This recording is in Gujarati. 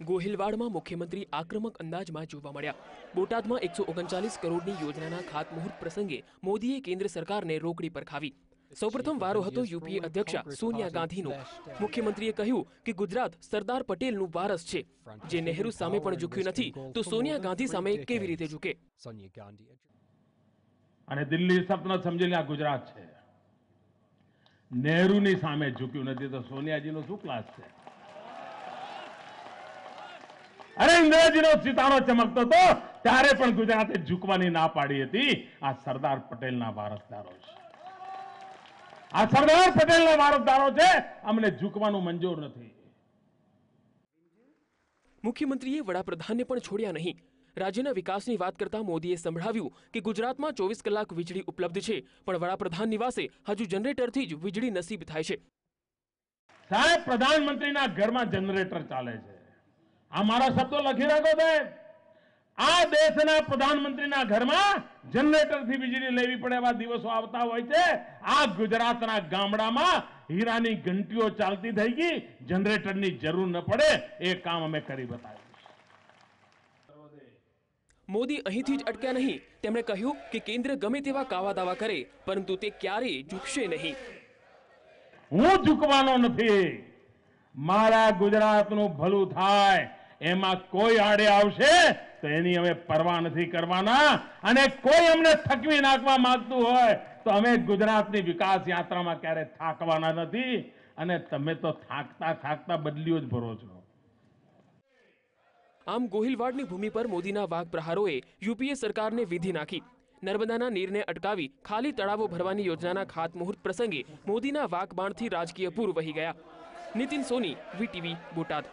ગોહિલવાડમાં મુખ્યમંત્રી આક્રમક અંદાજમાં જોવા મળ્યા. બોટાદમાં એકસો ઓગણચાલીસ કરોડની યોજનાના ખાતમુહૂર્ત પ્રસંગે મોદીએ કેન્દ્ર સરકારને રોકડી પર ખાવી. સૌપ્રથમ વારો હતો યુપીએ અધ્યક્ષા સોનિયા ગાંધીનો. મુખ્યમંત્રીએ કહ્યું કે ગુજરાત સરદાર પટેલનું વારસ છે. જે નહેરુ સામે પણ ઝૂક્યું નથી તો સોનિયા ગાંધી સામે કેવી રીતે ઝૂકે? અને દિલ્હી સપના સમજી આ ગુજરાત છે. નહેરુની સામે ઝૂક્યું નથી તો સોનિયાજીનો શું ક્લાસ છે? ઇન્દિરાજીનો સિતારો ચમકતો હતો. ત્યારે પણ ગુજરાતે ઝૂકવાની ના પાડી હતી. આ સરદાર પટેલના વારસદારો છે. આ સરદાર પટેલના વારસદારો છે. અમને ઝૂકવાનું મંજૂર નથી. મુખ્યમંત્રીએ વડાપ્રધાનને પણ છોડ્યા નહીં. રાજ્યના વિકાસની વાત કરતા મોદીએ સંભળાવ્યું કે ગુજરાતમાં ચોવીસ કલાક વીજળી ઉપલબ્ધ છે પણ વડાપ્રધાન નિવાસે હજુ જનરેટરથી જ વીજળી નસીબ થાય છે. સાહેબ પ્રધાનમંત્રીના ઘરમાં જનરેટર ચાલે છે. આ મારા શબ્દો લખી રાખો સાહેબ. આ દેશના પ્રધાનમંત્રીના ઘરમાં જનરેટરથી વીજળી લેવી પડે એવા દિવસો આવતા હોય છે. આ ગુજરાતના ગામડામાં હીરાની ઘંટીઓ ચાલતી થઈ ગઈ. જનરેટરની જરૂર ન પડે. એ કામ અમે કરી બતાવ્યું મોદી અહીંથી જ અટક્યા નહીં. તેમણે કહ્યું કે કેન્દ્ર ગમે તેવા કાવા દાવા કરે પરંતુ તે ક્યારેય ઝૂકશે નહીં. હું ઝૂકવાનો નથી. મારા ગુજરાતનું ભલું થાય. એમાં કોઈ આડે આવશે તો એની અમે પરવા નથી કરવાના. અને કોઈ અમને થકવી નાખવા માંગતું હોય, તો અમે ગુજરાતની વિકાસ યાત્રામાં ક્યારે થાકવાના નથી. અને તમે તો થાકતા થાકતા બદલીઓ જ ભરો છો. આમ ગોહિલવાડની ભૂમિ પર મોદીના વાઘ પ્રહારોએ યુપીએ સરકારને વિધિ નાખી. નર્મદાના નીરને અટકાવી ખાલી તળાવો ભરવાની યોજનાના ખાતમુહૂર્ત પ્રસંગે મોદીના વાઘ બાણથી રાજકીય પૂર વહી ગયા. નીતિન સોની, વીટીવી બોટાદ.